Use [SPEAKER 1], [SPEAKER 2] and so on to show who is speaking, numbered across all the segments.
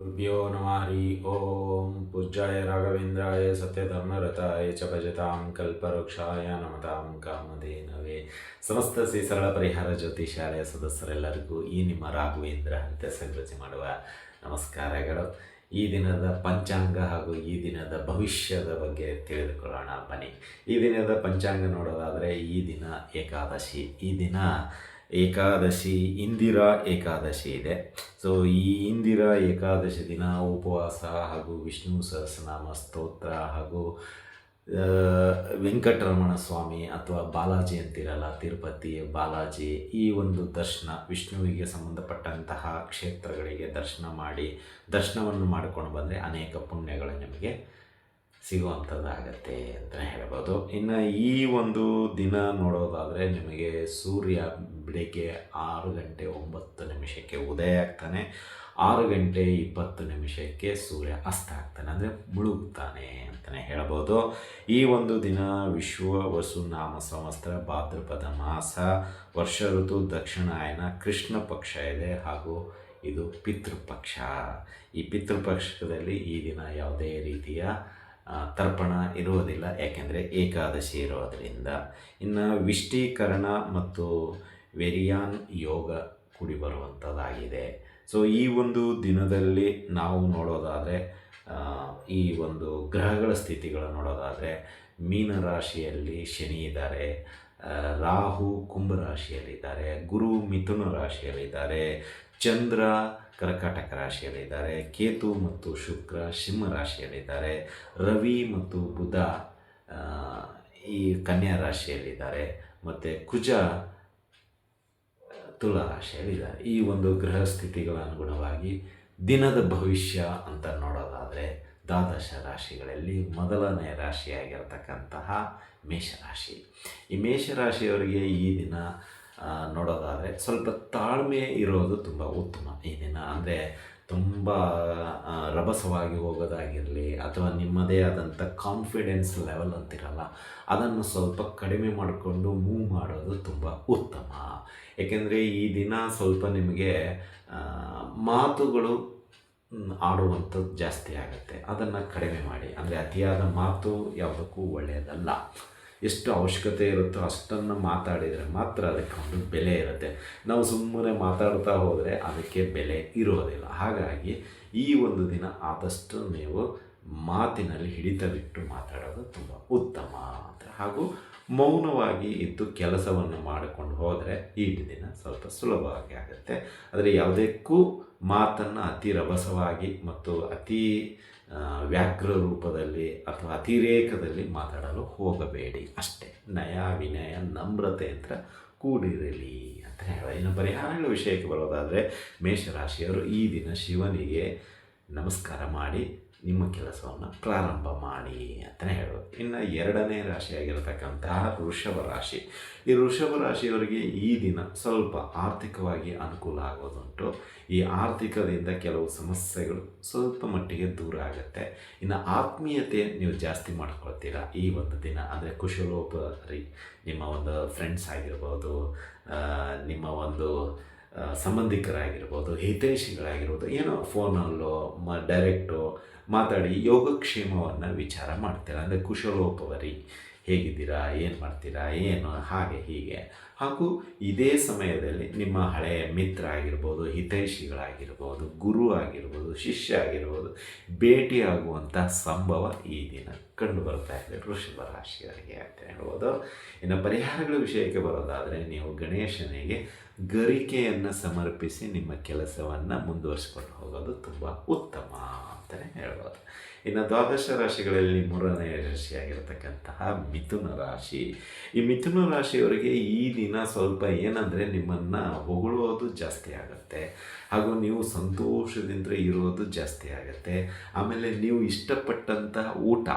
[SPEAKER 1] ಗುರುಭ್ಯೋ ನಮ, ಹರಿ ಓಂ. ಪೂಜ್ಯಾಯ ರಾಘವೇಂದ್ರಾಯ ಸತ್ಯಧರ್ಮರಥಾಯ ಚ ಭಜತಾಂ ಕಲ್ಪವೃಕ್ಷಾಯ ನಮತಾಂ ಕಾಮಧೇನವೇ. ಸಮಸ್ತ ಶ್ರೀ ಸರಳ ಪರಿಹಾರ ಜ್ಯೋತಿ ಶಾಲೆಯ ಸದಸ್ಯರೆಲ್ಲರಿಗೂ ಈ ನಿಮ್ಮ ರಾಘವೇಂದ್ರ ಹೃದಯ ಮಾಡುವ ನಮಸ್ಕಾರಗಳು ಈ ದಿನದ ಪಂಚಾಂಗ ಹಾಗೂ ಈ ದಿನದ ಭವಿಷ್ಯದ ಬಗ್ಗೆ ತಿಳಿದುಕೊಳ್ಳೋಣ ಬನ್ನಿ. ಈ ದಿನದ ಪಂಚಾಂಗ ನೋಡೋದಾದರೆ ಈ ದಿನ ಏಕಾದಶಿ. ಈ ದಿನ ಏಕಾದಶಿ ಇಂದಿರಾ ಏಕಾದಶಿ ಇದೆ. ಸೊ ಈ ಇಂದಿರಾ ಏಕಾದಶಿ ದಿನ ಉಪವಾಸ ಹಾಗೂ ವಿಷ್ಣು ಸಹಸ್ರನಾಮ ಸ್ತೋತ್ರ ಹಾಗೂ ವೆಂಕಟರಮಣ ಸ್ವಾಮಿ ಅಥವಾ ಬಾಲಾಜಿ ಅಂತಿರಲ್ಲ, ತಿರುಪತಿ, ಬಾಲಾಜಿ, ಈ ಒಂದು ದರ್ಶನ, ವಿಷ್ಣುವಿಗೆ ಸಂಬಂಧಪಟ್ಟಂತಹ ಕ್ಷೇತ್ರಗಳಿಗೆ ದರ್ಶನ ಮಾಡಿ, ದರ್ಶನವನ್ನು ಮಾಡಿಕೊಂಡು ಬಂದರೆ ಅನೇಕ ಪುಣ್ಯಗಳು ನಿಮಗೆ ಸಿಗುವಂಥದ್ದಾಗತ್ತೆ ಅಂತಲೇ ಹೇಳ್ಬೋದು. ಇನ್ನು ಈ ಒಂದು ದಿನ ನೋಡೋದಾದರೆ ನಿಮಗೆ ಸೂರ್ಯ ಬೆಳಗ್ಗೆ ಆರು ಗಂಟೆ ಒಂಬತ್ತು ನಿಮಿಷಕ್ಕೆ ಉದಯ ಆಗ್ತಾನೆ. ಆರು ಗಂಟೆ ಇಪ್ಪತ್ತು ನಿಮಿಷಕ್ಕೆ ಸೂರ್ಯ ಅಸ್ತ ಆಗ್ತಾನೆ, ಅಂದರೆ ಮುಳುಗ್ತಾನೆ ಅಂತಲೇ ಹೇಳ್ಬೋದು. ಈ ಒಂದು ದಿನ ವಿಶ್ವ ವಸು ನಾಮ ಸಂವತ್ಸರ, ಭಾದ್ರಪದ ಮಾಸ, ವರ್ಷ ಋತು, ದಕ್ಷಿಣಾಯನ, ಕೃಷ್ಣ ಪಕ್ಷ ಇದೆ ಹಾಗೂ ಇದು ಪಿತೃಪಕ್ಷ. ಈ ಪಿತೃಪಕ್ಷದಲ್ಲಿ ಈ ದಿನ ಯಾವುದೇ ರೀತಿಯ ತರ್ಪಣ ಇರುವುದಿಲ್ಲ. ಯಾಕೆಂದರೆ ಏಕಾದಶಿ ಇರೋದರಿಂದ ಇನ್ನು ವಿಷ್ಟೀಕರಣ ಮತ್ತು ವೆರಿಯಾನ್ ಯೋಗ ಕೂಡಿ ಬರುವಂಥದ್ದಾಗಿದೆ ಸೊ ಈ ಒಂದು ದಿನದಲ್ಲಿ ನಾವು ನೋಡೋದಾದರೆ ಈ ಒಂದು ಗ್ರಹಗಳ ಸ್ಥಿತಿಗಳು ನೋಡೋದಾದರೆ, ಮೀನರಾಶಿಯಲ್ಲಿ ಶನಿ ಇದ್ದಾರೆ ರಾಹು ಕುಂಭ ರಾಶಿಯಲ್ಲಿದ್ದಾರೆ ಗುರು ಮಿಥುನ ರಾಶಿಯಲ್ಲಿದ್ದಾರೆ, ಚಂದ್ರ ಕರ್ಕಾಟಕ ರಾಶಿಯಲ್ಲಿದ್ದಾರೆ ಕೇತು ಮತ್ತು ಶುಕ್ರ ಸಿಂಹ ರಾಶಿಯಲ್ಲಿದ್ದಾರೆ ರವಿ ಮತ್ತು ಬುಧ ಈ ಕನ್ಯಾ ರಾಶಿಯಲ್ಲಿದ್ದಾರೆ. ಮತ್ತು ಕುಜ ತುಲಾ ರಾಶಿಯಲ್ಲಿದ್ದಾರೆ. ಈ ಒಂದು ಗ್ರಹ ಸ್ಥಿತಿಗಳ ಅನುಗುಣವಾಗಿ ದಿನದ ಭವಿಷ್ಯ ಅಂತ ನೋಡೋದಾದರೆ ದ್ವಾದಶ ರಾಶಿಗಳಲ್ಲಿ ಮೊದಲನೇ ರಾಶಿಯಾಗಿರ್ತಕ್ಕಂತಹ ಮೇಷರಾಶಿ ಈ ಮೇಷರಾಶಿಯವರಿಗೆ ಈ ದಿನ ನೋಡೋದಾದರೆ ಸ್ವಲ್ಪ ತಾಳ್ಮೆ ಇರೋದು ತುಂಬ ಉತ್ತಮ ದಿನ. ಅಂದರೆ ತುಂಬ ರಭಸವಾಗಿ ಹೋಗೋದಾಗಿರಲಿ ಅಥವಾ ನಿಮ್ಮದೇ ಆದಂಥ ಕಾನ್ಫಿಡೆನ್ಸ್ ಲೆವೆಲ್ ಅಂತಿರಲ್ಲ, ಅದನ್ನು ಸ್ವಲ್ಪ ಕಡಿಮೆ ಮಾಡಿಕೊಂಡು ಮೂವ್ ಮಾಡೋದು ತುಂಬ ಉತ್ತಮ. ಏಕೆಂದರೆ ಈ ದಿನ ಸ್ವಲ್ಪ ನಿಮಗೆ ಮಾತುಗಳು ಆಡುವಂಥದ್ದು ಜಾಸ್ತಿ ಆಗುತ್ತೆ. ಅದನ್ನು ಕಡಿಮೆ ಮಾಡಿ. ಅಂದರೆ ಅತಿಯಾದ ಮಾತು ಯಾವುದಕ್ಕೂ ಒಳ್ಳೆಯದಲ್ಲ. ಎಷ್ಟು ಅವಶ್ಯಕತೆ ಇರುತ್ತೋ ಅಷ್ಟನ್ನು ಮಾತಾಡಿದರೆ ಮಾತ್ರ ಅದಕ್ಕೆ ಒಂದು ಬೆಲೆ ಇರುತ್ತೆ. ನಾವು ಸುಮ್ಮನೆ ಮಾತಾಡ್ತಾ ಹೋದರೆ ಅದಕ್ಕೆ ಬೆಲೆ ಇರೋದಿಲ್ಲ. ಹಾಗಾಗಿ ಈ ಒಂದು ದಿನ ಆದಷ್ಟು ನೀವು ಮಾತಿನಲ್ಲಿ ಹಿಡಿತ ಬಿಟ್ಟು ಮಾತಾಡೋದು ತುಂಬ ಉತ್ತಮ ಅಂತ. ಹಾಗೂ ಮೌನವಾಗಿ ಇದ್ದು ಕೆಲಸವನ್ನು ಮಾಡಿಕೊಂಡು ಹೋದರೆ ಈ ದಿನ ಸ್ವಲ್ಪ ಸುಲಭವಾಗಿ ಆಗುತ್ತೆ. ಆದರೆ ಯಾವುದಕ್ಕೂ ಮಾತನ್ನು ಅತಿ ರಭಸವಾಗಿ ಮತ್ತು ಅತಿ ವ್ಯಾಘ್ರ ರೂಪದಲ್ಲಿ ಅಥವಾ ಅತಿರೇಕದಲ್ಲಿ ಮಾತಾಡಲು ಹೋಗಬೇಡಿ. ಅಷ್ಟೇ. ನಯ, ವಿನಯ, ನಮ್ರತೆ ಅಂತ ಕೂಡಿರಲಿ ಅಂತ ಹೇಳ ಇನ್ನು ಪರಿಹಾರಗಳ ವಿಷಯಕ್ಕೆ ಬರೋದಾದರೆ ಮೇಷರಾಶಿಯವರು ಈ ದಿನ ಶಿವನಿಗೆ ನಮಸ್ಕಾರ ಮಾಡಿ ನಿಮ್ಮ ಕೆಲಸವನ್ನು ಪ್ರಾರಂಭ ಮಾಡಿ ಅಂತಲೇ ಹೇಳೋದು ಇನ್ನು ಎರಡನೇ ರಾಶಿಯಾಗಿರತಕ್ಕಂತಹ ವೃಷಭ ರಾಶಿ. ಈ ವೃಷಭ ರಾಶಿಯವರಿಗೆ ಈ ದಿನ ಸ್ವಲ್ಪ ಆರ್ಥಿಕವಾಗಿ ಅನುಕೂಲ ಆಗೋದುಂಟು. ಈ ಆರ್ಥಿಕದಿಂದ ಕೆಲವು ಸಮಸ್ಯೆಗಳು ಸ್ವಲ್ಪ ಮಟ್ಟಿಗೆ ದೂರ ಆಗುತ್ತೆ. ಇನ್ನು ಆತ್ಮೀಯತೆ ನೀವು ಜಾಸ್ತಿ ಮಾಡ್ಕೊಳ್ತೀರಾ ಈ ಒಂದು ದಿನ. ಅಂದರೆ ಕುಶಲೋಪರಿ, ನಿಮ್ಮ ಒಂದು ಫ್ರೆಂಡ್ಸ್ ಆಗಿರ್ಬೋದು ನಿಮ್ಮ ಒಂದು ಸಂಬಂಧಿಕರಾಗಿರ್ಬೋದು, ಹಿತೈಷಿಗಳಾಗಿರ್ಬೋದು, ಏನೋ ಫೋನಲ್ಲೋ ಮ ಡೈರೆಕ್ಟು ಮಾತಾಡಿ ಯೋಗಕ್ಷೇಮವನ್ನು ವಿಚಾರ ಮಾಡ್ತೀರಾ? ಅಂದರೆ ಕುಶಲೋಪವರಿ ಹೇಗಿದ್ದೀರಾ? ಏನು ಮಾಡ್ತೀರಾ? ಏನು? ಹಾಗೆ, ಹೀಗೆ. ಹಾಗೂ ಇದೇ ಸಮಯದಲ್ಲಿ ನಿಮ್ಮ ಹಳೆಯ ಮಿತ್ರ ಆಗಿರ್ಬೋದು, ಹಿತೈಷಿಗಳಾಗಿರ್ಬೋದು, ಗುರು ಆಗಿರ್ಬೋದು, ಶಿಷ್ಯ ಆಗಿರ್ಬೋದು ಭೇಟಿಯಾಗುವಂಥ ಸಂಭವ ಈ ದಿನ ಕಂಡು ಬರ್ತಾ ಇದೆ. ವೃಷಭ ರಾಶಿಯವರಿಗೆ ಅಂತ ಹೇಳ್ಬೋದು. ಇನ್ನು ಪರಿಹಾರಗಳ ವಿಷಯಕ್ಕೆ ಬರೋದಾದರೆ ನೀವು ಗಣೇಶನಿಗೆ ಗರಿಕೆಯನ್ನು ಸಮರ್ಪಿಸಿ ನಿಮ್ಮ ಕೆಲಸವನ್ನು ಮುಂದುವರಿಸ್ಕೊಂಡು ಹೋಗೋದು ತುಂಬ ಉತ್ತಮ. ったね。や。ಇನ್ನು ದ್ವಾದಶ ರಾಶಿಗಳಲ್ಲಿ ಮೂರನೇ ರಾಶಿಯಾಗಿರ್ತಕ್ಕಂತಹ ಮಿಥುನ ರಾಶಿ. ಈ ಮಿಥುನ ರಾಶಿಯವರಿಗೆ ಈ ದಿನ ಸ್ವಲ್ಪ ಏನಂದರೆ ನಿಮ್ಮನ್ನು ಹೊಗಳುವುದು ಜಾಸ್ತಿ ಆಗುತ್ತೆ. ಹಾಗೂ ನೀವು ಸಂತೋಷದಿಂದ ಇರೋದು ಜಾಸ್ತಿ ಆಗುತ್ತೆ. ಆಮೇಲೆ ನೀವು ಇಷ್ಟಪಟ್ಟಂತಹ ಊಟ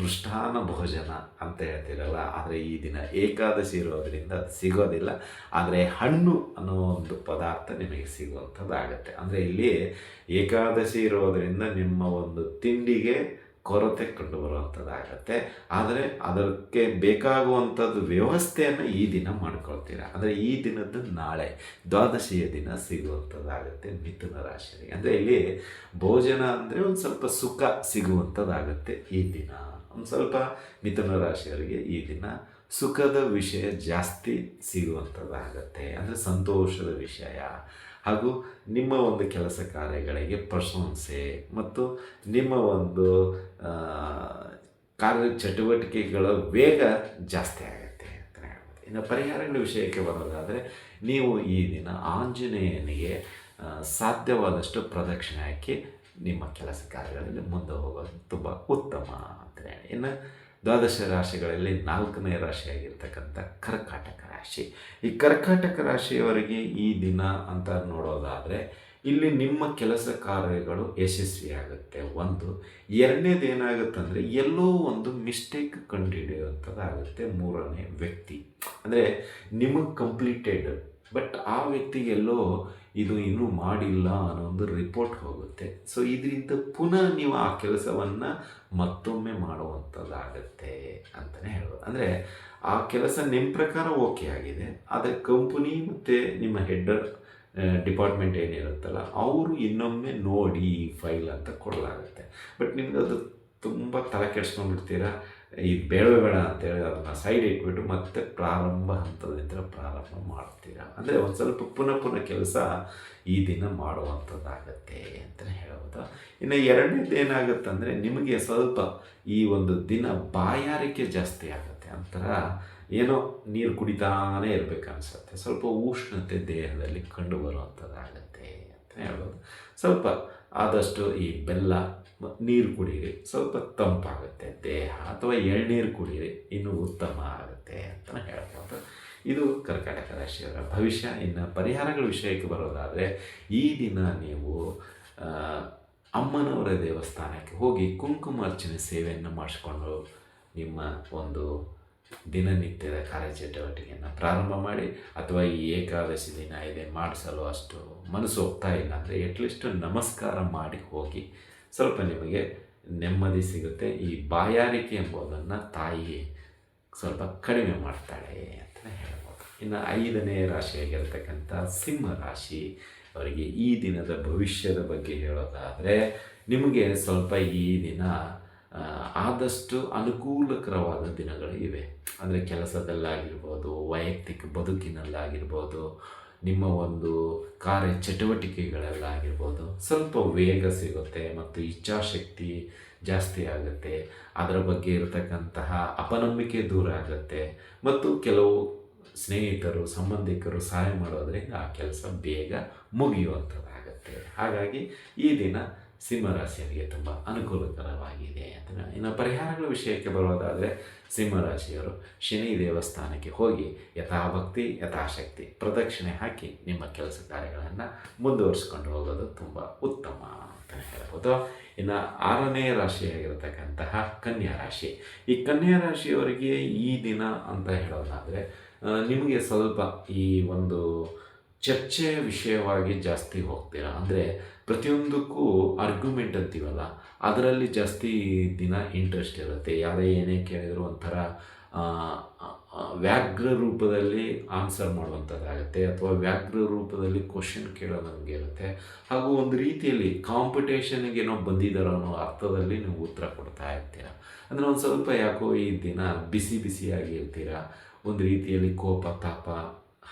[SPEAKER 1] ಮೃಷ್ಟಾನ ಭೋಜನ ಅಂತ ಹೇಳ್ತೀರಲ್ಲ, ಆದರೆ ಈ ದಿನ ಏಕಾದಶಿ ಇರೋದರಿಂದ ಅದು ಸಿಗೋದಿಲ್ಲ. ಆದರೆ ಹಣ್ಣು ಅನ್ನೋ ಒಂದು ಪದಾರ್ಥ ನಿಮಗೆ ಸಿಗುವಂಥದ್ದಾಗತ್ತೆ. ಅಂದರೆ ಇಲ್ಲಿ ಏಕಾದಶಿ ಇರೋದರಿಂದ ನಿಮ್ಮ ಒಂದು ತಿಂಡಿಗೆ ಕೊರತೆ ಕಂಡುಬರುವಂಥದ್ದಾಗತ್ತೆ. ಆದರೆ ಅದಕ್ಕೆ ಬೇಕಾಗುವಂಥದ್ದು ವ್ಯವಸ್ಥೆಯನ್ನು ಈ ದಿನ ಮಾಡ್ಕೊಳ್ತೀರ? ಅಂದರೆ ಈ ದಿನದ್ದು ನಾಳೆ, ದ್ವಾದಶಿಯ ದಿನ ಸಿಗುವಂಥದ್ದಾಗುತ್ತೆ ಮಿಥುನ ರಾಶಿಯಲ್ಲಿ. ಅಂದರೆ ಇಲ್ಲಿ ಭೋಜನ ಅಂದರೆ ಒಂದು ಸ್ವಲ್ಪ ಸುಖ ಸಿಗುವಂಥದ್ದಾಗುತ್ತೆ ಈ ದಿನ. ಒಂದು ಸ್ವಲ್ಪ ಮಿಥುನ ರಾಶಿಯವರಿಗೆ ಈ ದಿನ ಸುಖದ ವಿಷಯ ಜಾಸ್ತಿ ಸಿಗುವಂಥದ್ದಾಗತ್ತೆ. ಅಂದರೆ ಸಂತೋಷದ ವಿಷಯ ಹಾಗೂ ನಿಮ್ಮ ಒಂದು ಕೆಲಸ ಕಾರ್ಯಗಳಿಗೆ ಪ್ರಶಂಸೆ ಮತ್ತು ನಿಮ್ಮ ಒಂದು ಕಾರ್ಯ ಚಟುವಟಿಕೆಗಳ ವೇಗ ಜಾಸ್ತಿ ಆಗುತ್ತೆ ಅಂತ ಹೇಳ್ಬೋದು. ಇನ್ನು ಪರಿಹಾರಗಳ ವಿಷಯಕ್ಕೆ ಬರೋದಾದರೆ, ನೀವು ಈ ದಿನ ಆಂಜನೇಯನಿಗೆ ಸಾಧ್ಯವಾದಷ್ಟು ಪ್ರದಕ್ಷಿಣೆ ಹಾಕಿ ನಿಮ್ಮ ಕೆಲಸ ಕಾರ್ಯಗಳಲ್ಲಿ ಮುಂದೆ ಹೋಗೋದು ತುಂಬ ಉತ್ತಮ ಅಂತ ಹೇಳಿ. ಇನ್ನು ದ್ವಾದಶ ರಾಶಿಗಳಲ್ಲಿ ನಾಲ್ಕನೇ ರಾಶಿಯಾಗಿರ್ತಕ್ಕಂಥ ಕರ್ಕಾಟಕ ರಾಶಿ. ಈ ಕರ್ಕಾಟಕ ರಾಶಿಯವರಿಗೆ ಈ ದಿನ ಅಂತ ನೋಡೋದಾದರೆ, ಇಲ್ಲಿ ನಿಮ್ಮ ಕೆಲಸ ಕಾರ್ಯಗಳು ಯಶಸ್ವಿಯಾಗುತ್ತೆ. ಒಂದು, ಎರಡನೇದು ಏನಾಗುತ್ತಂದರೆ, ಎಲ್ಲೋ ಒಂದು ಮಿಸ್ಟೇಕ್ ಕಂಡುಹಿಡಿಯುವಂಥದ್ದಾಗುತ್ತೆ ಮೂರನೇ ವ್ಯಕ್ತಿ. ಅಂದರೆ ನಿಮಗೆ ಕಂಪ್ಲೀಟೆಡ್ ಬಟ್ ಆ ವ್ಯಕ್ತಿಗೆಲ್ಲೋ ಇದು ಇನ್ನೂ ಮಾಡಿಲ್ಲ ಅನ್ನೋ ಒಂದು ರಿಪೋರ್ಟ್ ಹೋಗುತ್ತೆ. ಸೊ ಇದರಿಂದ ಪುನಃ ನೀವು ಆ ಕೆಲಸವನ್ನು ಮತ್ತೊಮ್ಮೆ ಮಾಡುವಂಥದ್ದಾಗತ್ತೆ ಅಂತಲೇ ಹೇಳ್ಬೋದು. ಅಂದರೆ ಆ ಕೆಲಸ ನಿಮ್ಮ ಪ್ರಕಾರ ಓಕೆ ಆಗಿದೆ, ಆದರೆ ಕಂಪನಿ ಮತ್ತು ನಿಮ್ಮ ಹೆಡ್ಡರ್ ಡಿಪಾರ್ಟ್ಮೆಂಟ್ ಏನಿರುತ್ತಲ್ಲ, ಅವರು ಇನ್ನೊಮ್ಮೆ ನೋಡಿ ಫೈಲ್ ಅಂತ ಕೊಡಲಾಗುತ್ತೆ. ಬಟ್ ನಿಮ್ಗೆ ಅದು ತುಂಬ ತಲೆ ಕೆಡ್ಸ್ಕೊಂಡ್ಬಿಡ್ತೀರಾ? ಇದು ಬೇಡವೇ ಬೇಡ ಅಂತೇಳಿ ಅದನ್ನು ಸೈಡ್ ಇಟ್ಬಿಟ್ಟು ಮತ್ತೆ ಪ್ರಾರಂಭ ಹಂತದಿಂದ ಪ್ರಾರಂಭ ಮಾಡ್ತೀರಾ? ಅಂದರೆ ಒಂದು ಸ್ವಲ್ಪ ಪುನಃ ಪುನಃ ಕೆಲಸ ಈ ದಿನ ಮಾಡುವಂಥದ್ದಾಗತ್ತೆ ಅಂತಲೇ ಹೇಳ್ಬೋದು. ಇನ್ನು ಎರಡನೇದು ಏನಾಗುತ್ತೆ ಅಂದರೆ ನಿಮಗೆ ಸ್ವಲ್ಪ ಈ ಒಂದು ದಿನ ಬಾಯಾರಿಕೆ ಜಾಸ್ತಿ ಆಗುತ್ತೆ. ಅಂತರ ಏನೋ ನೀರು ಕುಡಿತಾನೇ ಇರಬೇಕನ್ಸುತ್ತೆ. ಸ್ವಲ್ಪ ಉಷ್ಣತೆ ದೇಹದಲ್ಲಿ ಕಂಡು ಬರುವಂಥದ್ದಾಗತ್ತೆ ಅಂತ ಹೇಳ್ಬೋದು. ಸ್ವಲ್ಪ ಆದಷ್ಟು ಈ ಬೆಲ್ಲ ನೀರು ಕುಡೀರಿ ಸ್ವಲ್ಪ ತಂಪಾಗುತ್ತೆ. ದೇಹ ಅಥವಾ ಎಳ್ನೀರು ಕುಡೀರಿ ಇನ್ನೂ ಉತ್ತಮ ಆಗುತ್ತೆ ಅಂತಲೇ ಹೇಳ್ಬೋದು. ಇದು ಕರ್ಕಾಟಕ ರಾಶಿಯವರ ಭವಿಷ್ಯ. ಇನ್ನು ಪರಿಹಾರಗಳ ವಿಷಯಕ್ಕೆ ಬರೋದಾದರೆ, ಈ ದಿನ ನೀವು ಅಮ್ಮನವರ ದೇವಸ್ಥಾನಕ್ಕೆ ಹೋಗಿ ಕುಂಕುಮಾರ್ಚನೆ ಸೇವೆಯನ್ನು ಮಾಡಿಸ್ಕೊಂಡು ನಿಮ್ಮ ಒಂದು ದಿನನಿತ್ಯದ ಕಾರ್ಯಚಟುವಟಿಕೆಯನ್ನು ಪ್ರಾರಂಭ ಮಾಡಿ, ಅಥವಾ ಈ ಏಕಾದಶಿ ದಿನ ಇದೆ, ಮಾಡಿಸಲು ಅಷ್ಟು ಮನಸ್ಸು ಹೋಗ್ತಾ ಇಲ್ಲ ಅಂದರೆ ಎಟ್ಲೀಸ್ಟ್ ನಮಸ್ಕಾರ ಮಾಡಿ ಹೋಗಿ ಸ್ವಲ್ಪ ನಿಮಗೆ ನೆಮ್ಮದಿ ಸಿಗುತ್ತೆ. ಈ ಬಾಯಾರಿಕೆ ಎಂಬುದನ್ನು ತಾಯಿ ಸ್ವಲ್ಪ ಕಡಿಮೆ ಮಾಡ್ತಾಳೆ ಅಂತ ಹೇಳ್ಬೋದು. ಇನ್ನು ಐದನೇ ರಾಶಿಯಾಗಿರ್ತಕ್ಕಂಥ ಸಿಂಹ ರಾಶಿ, ಅವರಿಗೆ ಈ ದಿನದ ಭವಿಷ್ಯದ ಬಗ್ಗೆ ಹೇಳೋದಾದರೆ, ನಿಮಗೆ ಸ್ವಲ್ಪ ಈ ದಿನ ಆದಷ್ಟು ಅನುಕೂಲಕರವಾದ ದಿನಗಳು ಇವೆ. ಅಂದರೆ ಕೆಲಸದಲ್ಲಾಗಿರ್ಬೋದು, ವೈಯಕ್ತಿಕ ಬದುಕಿನಲ್ಲಾಗಿರ್ಬೋದು ನಿಮ್ಮ ಒಂದು ಕಾರ್ಯ ಚಟುವಟಿಕೆಗಳಲ್ಲಾಗಿರ್ಬೋದು ಸ್ವಲ್ಪ ವೇಗ ಸಿಗುತ್ತೆ ಮತ್ತು ಇಚ್ಛಾಶಕ್ತಿ ಜಾಸ್ತಿ ಆಗುತ್ತೆ. ಅದರ ಬಗ್ಗೆ ಇರತಕ್ಕಂತಹ ಅಪನಂಬಿಕೆ ದೂರ ಆಗುತ್ತೆ. ಮತ್ತು ಕೆಲವು ಸ್ನೇಹಿತರು, ಸಂಬಂಧಿಕರು ಸಹಾಯ ಮಾಡೋದರಿಂದ ಆ ಕೆಲಸ ಬೇಗ ಮುಗಿಯುವಂಥದ್ದಾಗುತ್ತೆ. ಹಾಗಾಗಿ ಈ ದಿನ ಸಿಂಹರಾಶಿಯವರಿಗೆ ತುಂಬ ಅನುಕೂಲಕರವಾಗಿದೆ ಅಂತ ಇನ್ನು ಪರಿಹಾರಗಳ ವಿಷಯಕ್ಕೆ ಬರೋದಾದರೆ ಸಿಂಹರಾಶಿಯವರು ಶನಿ ದೇವಸ್ಥಾನಕ್ಕೆ ಹೋಗಿ ಯಥಾಭಕ್ತಿ, ಯಥಾಶಕ್ತಿ, ಪ್ರದಕ್ಷಿಣೆ ಹಾಕಿ ನಿಮ್ಮ ಕೆಲಸ ಕಾರ್ಯಗಳನ್ನು ಮುಂದುವರಿಸ್ಕೊಂಡು ಹೋಗೋದು ತುಂಬ ಉತ್ತಮ ಅಂತಲೇ ಹೇಳ್ಬೋದು. ಇನ್ನು ಆರನೇ ರಾಶಿಯಾಗಿರತಕ್ಕಂತಹ ಕನ್ಯಾ ರಾಶಿ. ಈ ಕನ್ಯಾ ರಾಶಿಯವರಿಗೆ ಈ ದಿನ ಅಂತ ಹೇಳೋದಾದರೆ ನಿಮಗೆ ಸ್ವಲ್ಪ ಈ ಒಂದು ಚರ್ಚೆಯ ವಿಷಯವಾಗಿ ಜಾಸ್ತಿ ಹೋಗ್ತೀರಾ? ಅಂದರೆ ಪ್ರತಿಯೊಂದಕ್ಕೂ ಆರ್ಗ್ಯುಮೆಂಟ್ ಅಂತೀವಲ್ಲ, ಅದರಲ್ಲಿ ಜಾಸ್ತಿ ದಿನ ಇಂಟ್ರೆಸ್ಟ್ ಇರುತ್ತೆ. ಯಾವುದೇ ಏನೇ ಕೇಳಿದರೂ ಒಂಥರ ವ್ಯಾಘ್ರ ರೂಪದಲ್ಲಿ ಆನ್ಸರ್ ಮಾಡುವಂಥದ್ದಾಗುತ್ತೆ, ಅಥವಾ ವ್ಯಾಘ್ರ ರೂಪದಲ್ಲಿ ಕ್ವಶನ್ ಕೇಳೋದಂಗೆ ಇರುತ್ತೆ. ಹಾಗೂ ಒಂದು ರೀತಿಯಲ್ಲಿ ಕಾಂಪಿಟೇಷನ್ಗೆ ಏನೋ ಬಂದಿದ್ದಾರೋ ಅನ್ನೋ ಅರ್ಥದಲ್ಲಿ ನೀವು ಉತ್ತರ ಕೊಡ್ತಾ ಇರ್ತೀರ? ಅಂದರೆ ಒಂದು ಸ್ವಲ್ಪ ಯಾಕೋ ಈ ದಿನ ಬಿಸಿ ಬಿಸಿಯಾಗಿ ಇರ್ತೀರಾ? ಒಂದು ರೀತಿಯಲ್ಲಿ ಕೋಪ, ತಾಪ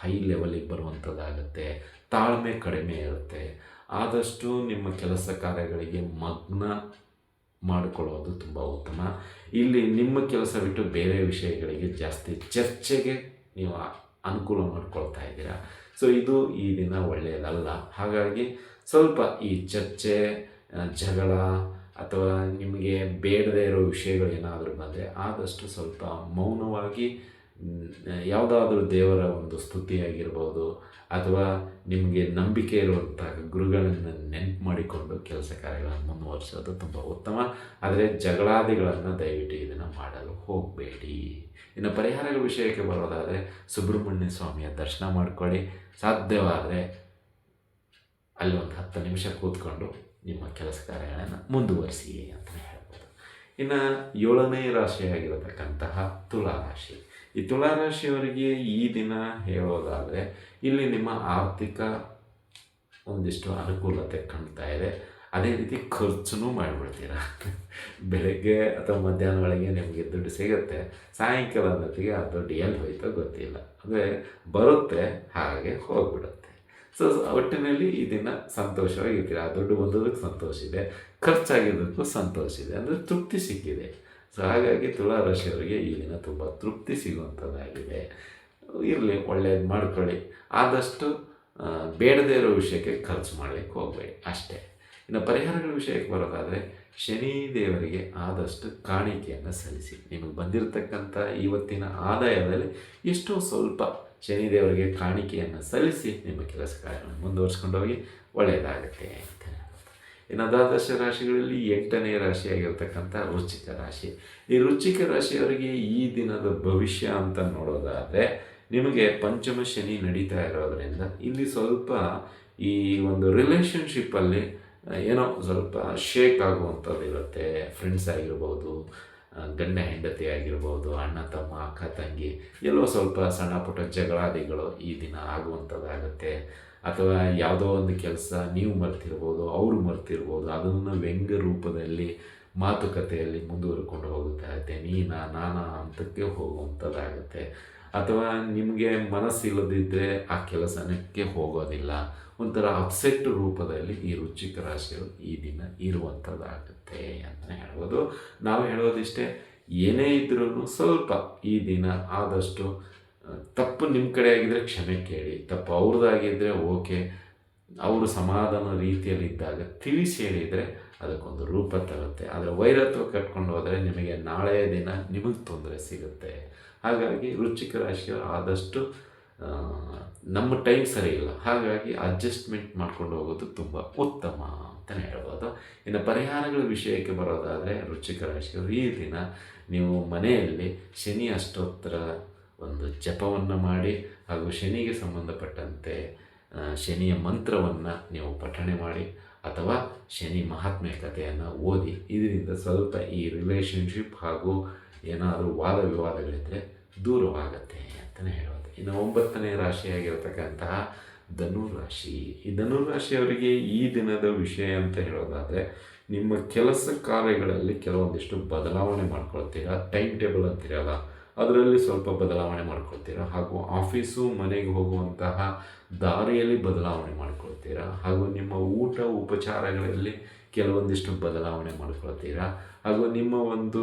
[SPEAKER 1] ಹೈ ಲೆವೆಲಿಗೆ ಬರುವಂಥದ್ದಾಗುತ್ತೆ ತಾಳ್ಮೆ ಕಡಿಮೆ ಇರುತ್ತೆ. ಆದಷ್ಟು ನಿಮ್ಮ ಕೆಲಸ ಕಾರ್ಯಗಳಿಗೆ ಮಗ್ನ ಮಾಡಿಕೊಳ್ಳೋದು ತುಂಬ ಉತ್ತಮ. ಇಲ್ಲಿ ನಿಮ್ಮ ಕೆಲಸ ಬಿಟ್ಟು ಬೇರೆ ವಿಷಯಗಳಿಗೆ ಜಾಸ್ತಿ ಚರ್ಚೆಗೆ ನೀವು ಅನುಕೂಲ ಮಾಡ್ಕೊಳ್ತಾ ಇದ್ದೀರಾ. ಸೊ ಇದು ಈ ದಿನ ಒಳ್ಳೆಯದಲ್ಲ. ಹಾಗಾಗಿ ಸ್ವಲ್ಪ ಈ ಚರ್ಚೆ ಜಗಳ ಅಥವಾ ನಿಮಗೆ ಬೇಡದೇ ಇರೋ ವಿಷಯಗಳು ಏನಾದರೂ ಬಂದರೆ ಆದಷ್ಟು ಸ್ವಲ್ಪ ಮೌನವಾಗಿ ಯಾವುದಾದ್ರೂ ದೇವರ ಒಂದು ಸ್ತುತಿಯಾಗಿರ್ಬೋದು ಅಥವಾ ನಿಮಗೆ ನಂಬಿಕೆ ಇರುವಂಥ ಗುರುಗಳನ್ನು ನೆನಪು ಮಾಡಿಕೊಂಡು ಕೆಲಸ ಕಾರ್ಯಗಳನ್ನು ಮುಂದುವರಿಸೋದು ತುಂಬ ಉತ್ತಮ. ಆದರೆ ಜಗಳಾದಿಗಳನ್ನು ದಯವಿಟ್ಟು ಇದನ್ನು ಮಾಡಲು ಹೋಗಬೇಡಿ. ಇನ್ನು ಪರಿಹಾರಗಳ ವಿಷಯಕ್ಕೆ ಬರೋದಾದರೆ ಸುಬ್ರಹ್ಮಣ್ಯ ಸ್ವಾಮಿಯ ದರ್ಶನ ಮಾಡಿಕೊಳ್ಳಿ. ಸಾಧ್ಯವಾದರೆ ಅಲ್ಲಿ ಒಂದು ಹತ್ತು ನಿಮಿಷ ಕೂತ್ಕೊಂಡು ನಿಮ್ಮ ಕೆಲಸ ಕಾರ್ಯಗಳನ್ನು ಮುಂದುವರಿಸಿ ಅಂತ ಹೇಳ್ಬೋದು. ಇನ್ನು ಏಳನೇ ರಾಶಿಯಾಗಿರತಕ್ಕಂತಹ ತುಲಾ ರಾಶಿ. ಈ ತುಲಾರಾಶಿಯವರಿಗೆ ಈ ದಿನ ಹೇಳೋದಾದರೆ, ಇಲ್ಲಿ ನಿಮ್ಮ ಆರ್ಥಿಕ ಒಂದಿಷ್ಟು ಅನುಕೂಲತೆ ಕಾಣ್ತಾ ಇದೆ. ಅದೇ ರೀತಿ ಖರ್ಚು ಮಾಡಿಬಿಡ್ತೀರಾ? ಬೆಳಗ್ಗೆ ಅಥವಾ ಮಧ್ಯಾಹ್ನ ಒಳಗೆ ನಿಮಗೆ ದುಡ್ಡು ಸಿಗುತ್ತೆ. ಸಾಯಂಕಾಲ ಹೊತ್ತಿಗೆ ಆ ದುಡ್ಡು ಎಲ್ಲಿ ಹೋಯ್ತೋ ಗೊತ್ತಿಲ್ಲ. ಅಂದರೆ ಬರುತ್ತೆ, ಹಾಗೆ ಹೋಗ್ಬಿಡುತ್ತೆ. ಸೊ ಒಟ್ಟಿನಲ್ಲಿ ಈ ದಿನ ಸಂತೋಷವಾಗಿರ್ತೀರ? ಆ ದುಡ್ಡು ಬಂದದಕ್ಕೆ ಸಂತೋಷ ಇದೆ. ಖರ್ಚಾಗಿದ್ದಕ್ಕೂ ಸಂತೋಷ ಇದೆ. ಅಂದರೆ ತೃಪ್ತಿ ಸಿಕ್ಕಿದೆ. ಸೊ ಹಾಗಾಗಿ ತುಳಾರಾಶಿಯವರಿಗೆ ಈ ದಿನ ತುಂಬ ತೃಪ್ತಿ ಸಿಗುವಂಥದ್ದಾಗಿದೆ. ಇರಲಿ, ಒಳ್ಳೇದು ಮಾಡ್ಕೊಳ್ಳಿ. ಆದಷ್ಟು ಬೇಡದೇ ಇರೋ ವಿಷಯಕ್ಕೆ ಖರ್ಚು ಮಾಡಲಿಕ್ಕೆ ಹೋಗಬೇಡಿ. ಅಷ್ಟೇ. ಇನ್ನು ಪರಿಹಾರಗಳ ವಿಷಯಕ್ಕೆ ಬರೋದಾದರೆ, ಶನಿ ದೇವರಿಗೆ ಆದಷ್ಟು ಕಾಣಿಕೆಯನ್ನು ಸಲ್ಲಿಸಿ. ನಿಮಗೆ ಬಂದಿರತಕ್ಕಂಥ ಇವತ್ತಿನ ಆದಾಯದಲ್ಲಿ ಎಷ್ಟೋ ಸ್ವಲ್ಪ ಶನಿ ದೇವರಿಗೆ ಕಾಣಿಕೆಯನ್ನು ಸಲ್ಲಿಸಿ ನಿಮ್ಮ ಕೆಲಸ ಕಾರ್ಯಗಳನ್ನು ಮುಂದುವರ್ಸ್ಕೊಂಡು ಹೋಗಿ ಒಳ್ಳೆಯದಾಗುತ್ತೆ ಅಂತ. ಇನ್ನು ದ್ವಾದಶ ರಾಶಿಗಳಲ್ಲಿ ಎಂಟನೇ ರಾಶಿಯಾಗಿರ್ತಕ್ಕಂಥ ರುಚಿಕ ರಾಶಿ. ಈ ರುಚಿಕ ರಾಶಿಯವರಿಗೆ ಈ ದಿನದ ಭವಿಷ್ಯ ಅಂತ ನೋಡೋದಾದರೆ, ನಿಮಗೆ ಪಂಚಮ ಶನಿ ನಡೀತಾ ಇರೋದರಿಂದ ಇಲ್ಲಿ ಸ್ವಲ್ಪ ಈ ಒಂದು ರಿಲೇಷನ್ಶಿಪ್ಪಲ್ಲಿ ಏನೋ ಸ್ವಲ್ಪ ಶೇಕ್ ಆಗುವಂಥದ್ದು ಇರುತ್ತೆ. ಫ್ರೆಂಡ್ಸ್ ಆಗಿರ್ಬೋದು ಗಂಡ ಹೆಂಡತಿ ಆಗಿರ್ಬೋದು, ಅಣ್ಣ ತಮ್ಮ, ಅಕ್ಕ ತಂಗಿ, ಎಲ್ಲೋ ಸ್ವಲ್ಪ ಸಣ್ಣ ಪುಟ್ಟ ಜಗಳಾದಿಗಳು ಈ ದಿನ ಆಗುವಂಥದ್ದಾಗುತ್ತೆ. ಅಥವಾ ಯಾವುದೋ ಒಂದು ಕೆಲಸ ನೀವು ಮರ್ತಿರ್ಬೋದು, ಅವರು ಮರ್ತಿರ್ಬೋದು, ಅದನ್ನು ವ್ಯಂಗ್ಯ ರೂಪದಲ್ಲಿ, ಮಾತುಕತೆಯಲ್ಲಿ ಮುಂದುವರ್ಕೊಂಡು ಹೋಗುತ್ತಾಗುತ್ತೆ ನೀನಾ ನಾನಾ ಹಂತಕ್ಕೆ ಹೋಗುವಂಥದ್ದಾಗುತ್ತೆ. ಅಥವಾ ನಿಮಗೆ ಮನಸ್ಸಿಲ್ಲದಿದ್ದರೆ ಆ ಕೆಲಸಕ್ಕೆ ಹೋಗೋದಿಲ್ಲ. ಒಂಥರ ಅಪ್ಸೆಟ್ ರೂಪದಲ್ಲಿ ಈ ರುಚಿಕ ರಾಶಿಗಳು ಈ ದಿನ ಇರುವಂಥದ್ದಾಗುತ್ತೆ ಅಂತ ಹೇಳ್ಬೋದು. ನಾವು ಹೇಳೋದಿಷ್ಟೇ, ಏನೇ ಇದ್ರೂ ಸ್ವಲ್ಪ ಈ ದಿನ ಆದಷ್ಟು ತಪ್ಪು ನಿಮ್ಮ ಕಡೆ ಆಗಿದ್ದರೆ ಕ್ಷಮೆ ಕೇಳಿ, ತಪ್ಪು ಅವ್ರದ್ದಾಗಿದ್ದರೆ ಓಕೆ. ಅವರು ಸಮಾಧಾನ ರೀತಿಯಲ್ಲಿದ್ದಾಗ ತಿಳಿಸಿ ಹೇಳಿದರೆ ಅದಕ್ಕೊಂದು ರೂಪ ತರುತ್ತೆ. ಆದರೆ ವೈರತ್ವ ಕಟ್ಕೊಂಡು ಹೋದರೆ ನಿಮಗೆ ನಾಳೆಯ ದಿನ ನಿಮಗೆ ತೊಂದರೆ ಸಿಗುತ್ತೆ. ಹಾಗಾಗಿ ವೃಶ್ಚಿಕ ರಾಶಿಯವರು ಆದಷ್ಟು ನಮ್ಮ ಟೈಮ್ ಸರಿ ಇಲ್ಲ. ಹಾಗಾಗಿ ಅಡ್ಜಸ್ಟ್ಮೆಂಟ್ ಮಾಡ್ಕೊಂಡು ಹೋಗೋದು ತುಂಬ ಉತ್ತಮ ಅಂತಲೇ ಹೇಳ್ಬೋದು. ಇನ್ನು ಪರಿಹಾರಗಳ ವಿಷಯಕ್ಕೆ ಬರೋದಾದರೆ ವೃಶ್ಚಿಕ ರಾಶಿಯವರು ಈ ದಿನ ನೀವು ಮನೆಯಲ್ಲಿ ಶನಿ ಅಷ್ಟೋತ್ತರ ಒಂದು ಜಪವನ್ನು ಮಾಡಿ ಹಾಗೂ ಶನಿಗೆ ಸಂಬಂಧಪಟ್ಟಂತೆ ಶನಿಯ ಮಂತ್ರವನ್ನು ನೀವು ಪಠಣೆ ಮಾಡಿ ಅಥವಾ ಶನಿ ಮಹಾತ್ಮೆ ಕಥೆಯನ್ನು ಓದಿ ಇದರಿಂದ ಸ್ವಲ್ಪ ಈ ರಿಲೇಷನ್ಶಿಪ್ ಹಾಗೂ ಏನಾದರೂ ವಾದ ವಿವಾದಗಳಿದ್ದರೆ ದೂರವಾಗತ್ತೆ ಅಂತಲೇ ಹೇಳೋದು ಇನ್ನು ಒಂಬತ್ತನೇ ರಾಶಿಯಾಗಿರ್ತಕ್ಕಂತಹ ಧನುರಾಶಿ ಈ ಧನುರಾಶಿಯವರಿಗೆ ಈ ದಿನದ ವಿಷಯ ಅಂತ ಹೇಳೋದಾದರೆ, ನಿಮ್ಮ ಕೆಲಸ ಕಾರ್ಯಗಳಲ್ಲಿ ಕೆಲವೊಂದಿಷ್ಟು ಬದಲಾವಣೆ ಮಾಡ್ಕೊಳ್ತೀರಾ? ಟೈಮ್ ಟೇಬಲ್ ಅಂತೀರಲ್ಲ ಅದರಲ್ಲಿ ಸ್ವಲ್ಪ ಬದಲಾವಣೆ ಮಾಡ್ಕೊಳ್ತೀರಾ? ಹಾಗೂ ಆಫೀಸು, ಮನೆಗೆ ಹೋಗುವಂತಹ ದಾರಿಯಲ್ಲಿ ಬದಲಾವಣೆ ಮಾಡ್ಕೊಳ್ತೀರಾ? ಹಾಗೂ ನಿಮ್ಮ ಊಟ, ಉಪಚಾರಗಳಲ್ಲಿ ಕೆಲವೊಂದಿಷ್ಟು ಬದಲಾವಣೆ ಮಾಡ್ಕೊಳ್ತೀರಾ? ಹಾಗೂ ನಿಮ್ಮ ಒಂದು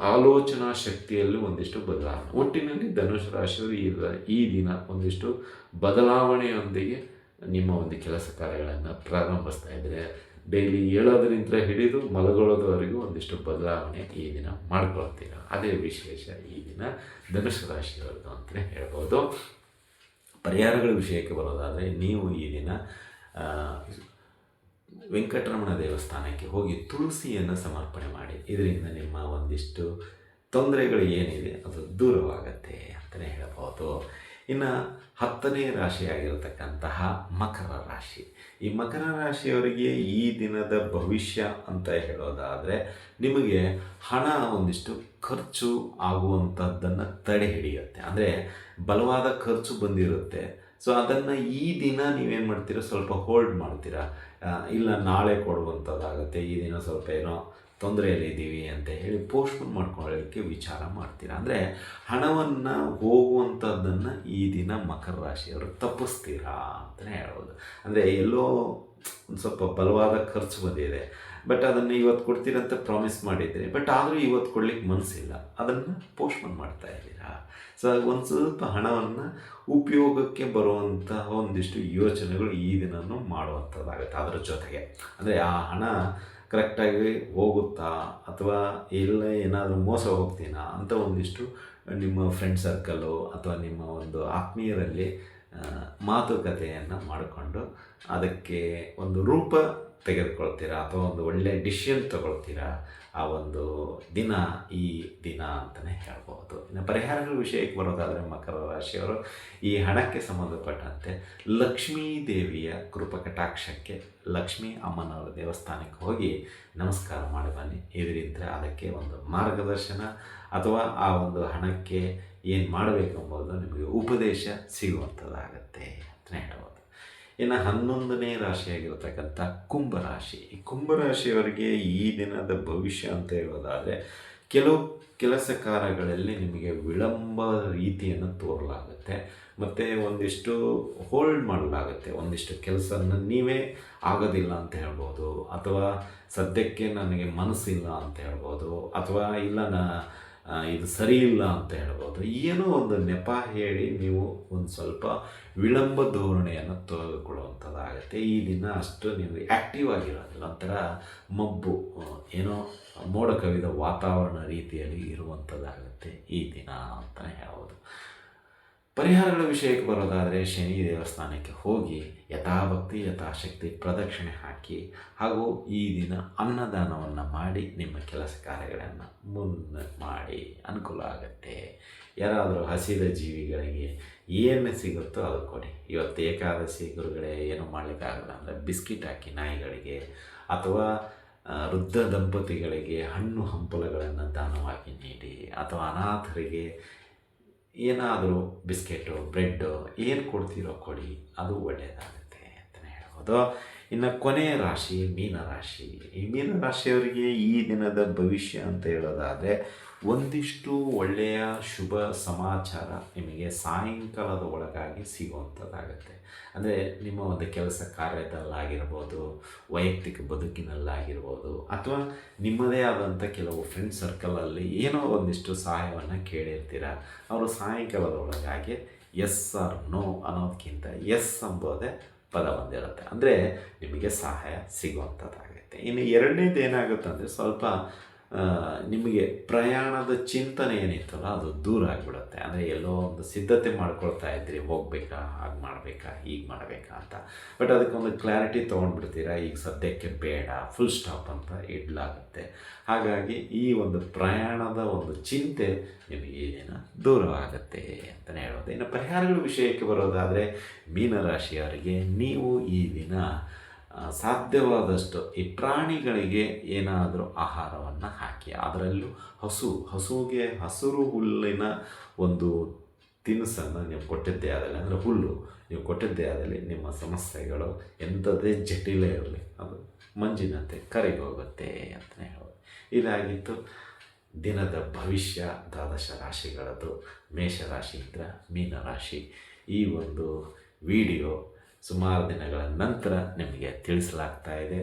[SPEAKER 1] ಆಲೋಚನಾ ಶಕ್ತಿಯಲ್ಲಿ ಒಂದಿಷ್ಟು ಬದಲಾವಣೆ. ಒಟ್ಟಿನಲ್ಲಿ ಧನುಷ್ ರಾಶಿಯವರು ಈ ಈ ದಿನ ಒಂದಿಷ್ಟು ಬದಲಾವಣೆಯೊಂದಿಗೆ ನಿಮ್ಮ ಒಂದು ಕೆಲಸ ಕಾರ್ಯಗಳನ್ನು ಪ್ರಾರಂಭಿಸ್ತಾ ಇದ್ದಾರೆ. ಡೈಲಿ ಏಳೋದ್ರಿಂದ ಹಿಡಿದು ಮಲಗೊಳ್ಳೋದವರೆಗೂ ಒಂದಿಷ್ಟು ಬದಲಾವಣೆ ಈ ದಿನ ಮಾಡ್ಕೊಳ್ತೀರ? ಅದೇ ವಿಶೇಷ ಈ ದಿನ ಧನುಷ್ ರಾಶಿಯವರದು ಅಂತಲೇ ಹೇಳ್ಬೋದು. ಪರಿಹಾರಗಳ ವಿಷಯಕ್ಕೆ ಬರೋದಾದರೆ ನೀವು ಈ ದಿನ ವೆಂಕಟರಮಣ ದೇವಸ್ಥಾನಕ್ಕೆ ಹೋಗಿ ತುಳಸಿಯನ್ನು ಸಮರ್ಪಣೆ ಮಾಡಿ. ಇದರಿಂದ ನಿಮ್ಮ ಒಂದಿಷ್ಟು ತೊಂದರೆಗಳು ಏನಿದೆ ಅದು ದೂರವಾಗತ್ತೆ ಅಂತಲೇ ಹೇಳಬಹುದು ಇನ್ನು ಹತ್ತನೇ ರಾಶಿಯಾಗಿರತಕ್ಕಂತಹ ಮಕರ ರಾಶಿ. ಈ ಮಕರ ರಾಶಿಯವರಿಗೆ ಈ ದಿನದ ಭವಿಷ್ಯ ಅಂತ ಹೇಳೋದಾದರೆ ನಿಮಗೆ ಹಣ ಒಂದಿಷ್ಟು ಖರ್ಚು ಆಗುವಂಥದ್ದನ್ನು ತಡೆ ಹಿಡಿಯುತ್ತೆ. ಅಂದರೆ ಬಲವಾದ ಖರ್ಚು ಬಂದಿರುತ್ತೆ. ಸೊ ಅದನ್ನು ಈ ದಿನ ನೀವೇನು ಮಾಡ್ತೀರಾ? ಸ್ವಲ್ಪ ಹೋಲ್ಡ್ ಮಾಡ್ತೀರಾ? ಇಲ್ಲ ನಾಳೆ ಕೊಡುವಂಥದ್ದಾಗುತ್ತೆ ಈ ದಿನ ಸ್ವಲ್ಪ ಏನೋ ತೊಂದರೆಯಲ್ಲಿದ್ದೀವಿ ಅಂತ ಹೇಳಿ ಪೋಸ್ಟ್ಪೋನ್ ಮಾಡ್ಕೊಳ್ಳೋದಕ್ಕೆ ವಿಚಾರ ಮಾಡ್ತೀರಾ? ಅಂದರೆ ಹಣವನ್ನು ಹೋಗುವಂಥದ್ದನ್ನು ಈ ದಿನ ಮಕರ ರಾಶಿಯವರು ತಪ್ಪಿಸ್ತೀರಾ ಅಂತಲೇ ಹೇಳ್ಬೋದು. ಅಂದರೆ ಎಲ್ಲೋ ಒಂದು ಸ್ವಲ್ಪ ಬಲವಾದ ಖರ್ಚು ಬಂದಿದೆ ಬಟ್ ಅದನ್ನು ಇವತ್ತು ಕೊಡ್ತೀರಂತ ಪ್ರಾಮಿಸ್ ಮಾಡಿದ್ದೀರಿ ಬಟ್ ಆದರೂ ಇವತ್ತು ಕೊಡ್ಲಿಕ್ಕೆ ಮನಸ್ಸಿಲ್ಲ ಅದನ್ನು ಪೋಸ್ಟ್ಪೋನ್ ಮಾಡ್ತಾ ಇದ್ದೀರಾ? ಸೊ ಒಂದು ಸ್ವಲ್ಪ ಹಣವನ್ನು ಉಪಯೋಗಕ್ಕೆ ಬರುವಂತಹ ಒಂದಿಷ್ಟು ಯೋಚನೆಗಳು ಈ ದಿನವೂ ಮಾಡುವಂಥದ್ದಾಗುತ್ತೆ ಅದರ ಜೊತೆಗೆ. ಅಂದರೆ ಆ ಹಣ ಕರೆಕ್ಟಾಗಿ ಹೋಗುತ್ತಾ ಅಥವಾ ಇಲ್ಲ ಏನಾದರೂ ಮೋಸ ಹೋಗ್ತೀನಾ ಅಂತ ಒಂದಿಷ್ಟು ನಿಮ್ಮ ಫ್ರೆಂಡ್ ಸರ್ಕಲ್ಲು ಅಥವಾ ನಿಮ್ಮ ಒಂದು ಆತ್ಮೀಯರಲ್ಲಿ ಮಾತುಕತೆಯನ್ನು ಮಾಡಿಕೊಂಡು ಅದಕ್ಕೆ ಒಂದು ರೂಪ ತೆಗೆದುಕೊಳ್ತೀರಾ? ಅಥವಾ ಒಂದು ಒಳ್ಳೆಯ ಡಿಸಿಷನ್ ತಗೊಳ್ತೀರಾ? ಆ ಒಂದು ದಿನ, ಈ ದಿನ ಅಂತಲೇ ಹೇಳ್ಬೋದು. ಇನ್ನು ಪರಿಹಾರಗಳ ವಿಷಯಕ್ಕೆ ಬರೋದಾದರೆ ಮಕರ ರಾಶಿಯವರು ಈ ಹಣಕ್ಕೆ ಸಂಬಂಧಪಟ್ಟಂತೆ ಲಕ್ಷ್ಮೀ ದೇವಿಯ ಕೃಪಕಟಾಕ್ಷಕ್ಕೆ ಲಕ್ಷ್ಮೀ ಅಮ್ಮನವರ ದೇವಸ್ಥಾನಕ್ಕೆ ಹೋಗಿ ನಮಸ್ಕಾರ ಮಾಡಿ ಬನ್ನಿ. ಇದರಿಂದ ಅದಕ್ಕೆ ಒಂದು ಮಾರ್ಗದರ್ಶನ ಅಥವಾ ಆ ಒಂದು ಹಣಕ್ಕೆ ಏನು ಮಾಡಬೇಕು ಎಂಬುದು ನಿಮಗೆ ಉಪದೇಶ ಸಿಗುವಂಥದ್ದಾಗತ್ತೆ ಅಂತಲೇ ಹೇಳ್ಬೋದು. ಇನ್ನು ಹನ್ನೊಂದನೇ ರಾಶಿಯಾಗಿರ್ತಕ್ಕಂಥ ಕುಂಭರಾಶಿ. ಈ ಕುಂಭರಾಶಿಯವರಿಗೆ ಈ ದಿನದ ಭವಿಷ್ಯ ಅಂತ ಹೇಳೋದಾದರೆ, ಕೆಲವು ಕೆಲಸ ಕಾರ್ಯಗಳಲ್ಲಿ ನಿಮಗೆ ವಿಳಂಬ ರೀತಿಯನ್ನು ತೋರಲಾಗುತ್ತೆ. ಮತ್ತು ಒಂದಿಷ್ಟು ಹೋಲ್ಡ್ ಮಾಡಲಾಗುತ್ತೆ. ಒಂದಿಷ್ಟು ಕೆಲಸನ ನೀವೇ ಆಗೋದಿಲ್ಲ ಅಂತ ಹೇಳ್ಬೋದು. ಅಥವಾ ಸದ್ಯಕ್ಕೆ ನನಗೆ ಮನಸ್ಸಿಲ್ಲ ಅಂತ ಹೇಳ್ಬೋದು. ಅಥವಾ ಇಲ್ಲ ನಾ ಇದು ಸರಿಯಿಲ್ಲ ಅಂತ ಹೇಳ್ಬೋದು. ಏನೋ ಒಂದು ನೆಪ ಹೇಳಿ ನೀವು ಒಂದು ಸ್ವಲ್ಪ ವಿಳಂಬ ಧೋರಣೆಯನ್ನು ತೆಗೆದುಕೊಳ್ಳುವಂಥದ್ದಾಗುತ್ತೆ. ಈ ದಿನ ಅಷ್ಟು ನೀವು ಆ್ಯಕ್ಟಿವ್ ಆಗಿರೋದಿಲ್ಲ. ಒಂಥರ ಮಬ್ಬು ಏನೋ ಮೋಡ ಕವಿದ ವಾತಾವರಣ ರೀತಿಯಲ್ಲಿ ಇರುವಂಥದ್ದಾಗುತ್ತೆ ಈ ದಿನ ಅಂತಲೇ ಹೇಳ್ಬೋದು. ಪರಿಹಾರಗಳ ವಿಷಯಕ್ಕೆ ಬರೋದಾದರೆ ಶನಿ ದೇವಸ್ಥಾನಕ್ಕೆ ಹೋಗಿ ಯಥಾಭಕ್ತಿ, ಯಥಾಶಕ್ತಿ ಪ್ರದಕ್ಷಿಣೆ ಹಾಕಿ ಹಾಗೂ ಈ ದಿನ ಅನ್ನದಾನವನ್ನು ಮಾಡಿ ನಿಮ್ಮ ಕೆಲಸ ಕಾರ್ಯಗಳನ್ನು ಮುನ್ನ ಮಾಡಿ. ಅನುಕೂಲ ಆಗುತ್ತೆ. ಯಾರಾದರೂ ಹಸಿದ ಜೀವಿಗಳಿಗೆ ಏನು ಸಿಗುತ್ತೋ ಅದು ಕೊಡಿ. ಇವತ್ತು ಏಕಾದಶಿ ಗುರುಗಳೇ ಏನು ಮಾಡಲಿಕ್ಕಾಗಲ್ಲ ಅಂದರೆ ಬಿಸ್ಕಿಟ್ ಹಾಕಿ ನಾಯಿಗಳಿಗೆ ಅಥವಾ ವೃದ್ಧ ದಂಪತಿಗಳಿಗೆ ಹಣ್ಣು ಹಂಪಲುಗಳನ್ನು ದಾನವಾಗಿ ನೀಡಿ ಅಥವಾ ಅನಾಥರಿಗೆ ಏನಾದರೂ ಬಿಸ್ಕೆಟು, ಬ್ರೆಡ್ಡು ಏನು ಕೊಡ್ತೀರೋ ಕೊಡಿ, ಅದು ಒಳ್ಳೆಯದಾಗುತ್ತೆ ಅಂತಲೇ ಹೇಳ್ಬೋದು. ಇನ್ನು ಕೊನೆಯ ರಾಶಿ ಮೀನರಾಶಿ ಈ ಮೀನರಾಶಿಯವರಿಗೆ ಈ ದಿನದ ಭವಿಷ್ಯ ಅಂತ ಹೇಳೋದಾದರೆ ಒಂದಿಷ್ಟು ಒಳ್ಳೆಯ ಶುಭ ಸಮಾಚಾರ ನಿಮಗೆ ಸಾಯಂಕಾಲದ ಒಳಗಾಗಿ ಸಿಗುವಂಥದ್ದಾಗುತ್ತೆ. ಅಂದರೆ ನಿಮ್ಮ ಒಂದು ಕೆಲಸ ಕಾರ್ಯದಲ್ಲಾಗಿರ್ಬೋದು, ವೈಯಕ್ತಿಕ ಬದುಕಿನಲ್ಲಾಗಿರ್ಬೋದು, ಅಥವಾ ನಿಮ್ಮದೇ ಆದಂಥ ಕೆಲವು ಫ್ರೆಂಡ್ ಸರ್ಕಲಲ್ಲಿ ಏನೋ ಒಂದಿಷ್ಟು ಸಹಾಯವನ್ನು ಕೇಳಿರ್ತೀರ? ಅವರು ಸಾಯಂಕಾಲದ ಒಳಗಾಗಿ ಎಸ್ ಆರ್ ನೋ ಅನ್ನೋದಕ್ಕಿಂತ ಎಸ್ ಅಂಬೋದೇ ಪದ ಬಂದಿರುತ್ತೆ ಅಂದರೆ ನಿಮಗೆ ಸಹಾಯ ಸಿಗುವಂಥದ್ದಾಗುತ್ತೆ. ಇನ್ನು ಎರಡನೇದು ಏನಾಗುತ್ತೆ ಅಂದರೆ ಸ್ವಲ್ಪ ನಿಮಗೆ ಪ್ರಯಾಣದ ಚಿಂತನೆ ಏನಿತ್ತಲ್ಲ, ಅದು ದೂರ ಆಗಿಬಿಡುತ್ತೆ. ಅಂದರೆ ಎಲ್ಲೋ ಒಂದು ಸಿದ್ಧತೆ ಮಾಡ್ಕೊಳ್ತಾ ಇದ್ರಿ, ಹೋಗಬೇಕಾ, ಹಾಗೆ ಮಾಡಬೇಕಾ, ಹೀಗೆ ಮಾಡಬೇಕಾ ಅಂತ. ಬಟ್ ಅದಕ್ಕೊಂದು ಕ್ಲಾರಿಟಿ ತೊಗೊಂಡ್ಬಿಡ್ತೀರಾ, ಈಗ ಸದ್ಯಕ್ಕೆ ಬೇಡ ಫುಲ್ ಸ್ಟಾಪ್ ಅಂತ ಇಡ್ಲಾಗುತ್ತೆ. ಹಾಗಾಗಿ ಈ ಒಂದು ಪ್ರಯಾಣದ ಒಂದು ಚಿಂತೆ ನಿಮಗೆ ಈ ದಿನ ದೂರವಾಗುತ್ತೆ ಅಂತಲೇ ಹೇಳೋದು. ಇನ್ನು ಪರಿಹಾರಗಳ ವಿಷಯಕ್ಕೆ ಬರೋದಾದರೆ ಮೀನರಾಶಿಯವರಿಗೆ ನೀವು ಈ ದಿನ ಸಾಧ್ಯವಾದಷ್ಟು ಈ ಪ್ರಾಣಿಗಳಿಗೆ ಏನಾದರೂ ಆಹಾರವನ್ನು ಹಾಕಿ, ಅದರಲ್ಲೂ ಹಸು ಹಸುವಿಗೆ ಹಸಿರು ಹುಲ್ಲಿನ ಒಂದು ತಿನಿಸನ್ನು ನೀವು ಕೊಟ್ಟಿದ್ದೇ ಆದಲ್ಲಿ, ಅಂದರೆ ಹುಲ್ಲು ನೀವು ಕೊಟ್ಟಿದ್ದೇ ಆದಲ್ಲಿ ನಿಮ್ಮ ಸಮಸ್ಯೆಗಳು ಎಂಥದೇ ಜಟಿಲ ಇರಲಿ. ಅದು ಮಂಜಿನಂತೆ ಕರೆಗೆ ಹೋಗುತ್ತೆ ಅಂತಲೇ ಹೇಳೋದು ಇದಾಗಿತ್ತು ದಿನದ ಭವಿಷ್ಯ, ದ್ವಾದಶ ರಾಶಿಗಳದ್ದು ಮೇಷರಾಶಿಯಿಂದ ಮೀನರಾಶಿ ಈ ಒಂದು ವಿಡಿಯೋ ಸುಮಾರು ದಿನಗಳ ನಂತರ ನಿಮಗೆ ತಿಳಿಸಲಾಗ್ತಾ ಇದೆ.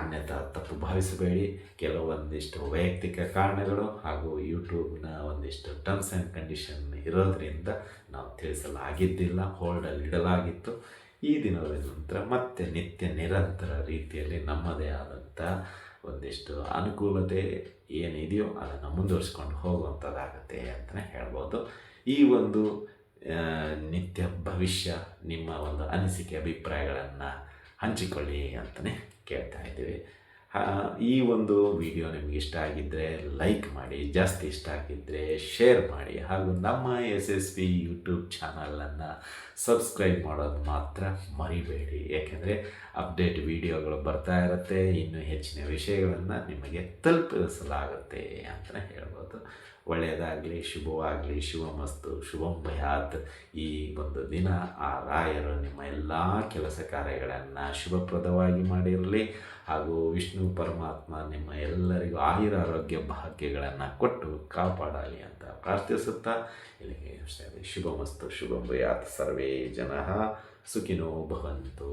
[SPEAKER 1] ಅನ್ಯಥಾ ತಪ್ಪು ಭಾವಿಸಬೇಡಿ. ಕೆಲವೊಂದಿಷ್ಟು ವೈಯಕ್ತಿಕ ಕಾರಣಗಳು ಹಾಗೂ ಯೂಟ್ಯೂಬ್ನ ಒಂದಿಷ್ಟು ಟರ್ಮ್ಸ್ ಆ್ಯಂಡ್ ಕಂಡೀಷನ್ ಇರೋದರಿಂದ ನಾವು ತಿಳಿಸಲಾಗಿದ್ದಿಲ್ಲ ಹೋಲ್ಡಲ್ಲಿ ಇಡಲಾಗಿತ್ತು. ಈ ದಿನದ ನಂತರ ಮತ್ತೆ ನಿತ್ಯ ನಿರಂತರ ರೀತಿಯಲ್ಲಿ ನಮ್ಮದೇ ಆದಂಥ ಒಂದಿಷ್ಟು ಅನುಕೂಲತೆ ಏನಿದೆಯೋ ಅದನ್ನು ಮುಂದುವರಿಸ್ಕೊಂಡು ಹೋಗುವಂಥದ್ದಾಗುತ್ತೆ ಅಂತಲೇ ಹೇಳ್ಬೋದು. ಈ ಒಂದು ನಿತ್ಯ ಭವಿಷ್ಯ ನಿಮ್ಮ ಒಂದು ಅನಿಸಿಕೆ, ಅಭಿಪ್ರಾಯಗಳನ್ನು ಹಂಚಿಕೊಳ್ಳಿ ಅಂತಲೇ ಕೇಳ್ತಾ ಇದ್ದೀವಿ. ಈ ಒಂದು ವಿಡಿಯೋ ನಿಮಗೆ ಇಷ್ಟ ಆಗಿದ್ದರೆ ಲೈಕ್ ಮಾಡಿ, ಜಾಸ್ತಿ ಇಷ್ಟ ಆಗಿದ್ದರೆ ಶೇರ್ ಮಾಡಿ, ಹಾಗೂ ನಮ್ಮ ಎಸ್ ಎಸ್ ಪಿ ಯೂಟ್ಯೂಬ್ ಚಾನಲನ್ನು ಸಬ್ಸ್ಕ್ರೈಬ್ ಮಾಡೋದು ಮಾತ್ರ ಮರಿಬೇಡಿ. ಯಾಕೆಂದರೆ ಅಪ್ಡೇಟ್ ವಿಡಿಯೋಗಳು ಬರ್ತಾ ಇರುತ್ತೆ, ಇನ್ನೂ ಹೆಚ್ಚಿನ ವಿಷಯಗಳನ್ನು ನಿಮಗೆ ತಲುಪಿಸಲಾಗುತ್ತೆ ಅಂತಲೇ ಹೇಳ್ಬೋದು. ಒಳ್ಳೆಯದಾಗಲಿ ಶುಭವಾಗಲಿ, ಶುಭಮಸ್ತು ಶುಭಂ ಭಯಾತ್ ಈ ಒಂದು ದಿನ ಆ ರಾಯರು ನಿಮ್ಮ ಎಲ್ಲ ಕೆಲಸ ಕಾರ್ಯಗಳನ್ನು ಶುಭಪ್ರದವಾಗಿ ಮಾಡಿರಲಿ. ಹಾಗೂ ವಿಷ್ಣು ಪರಮಾತ್ಮ ನಿಮ್ಮ ಎಲ್ಲರಿಗೂ ಆಯುರ ಆರೋಗ್ಯ ಭಾಗ್ಯಗಳನ್ನು ಕೊಟ್ಟು ಕಾಪಾಡಲಿ ಅಂತ ಪ್ರಾರ್ಥಿಸುತ್ತಾ, ಇಲ್ಲಿಗೆ. ಶುಭಮಸ್ತು ಶುಭಂ ಭಯಾತ್ ಸರ್ವೇ ಜನ. ಸುಖಿನೋ ಭವಂತು.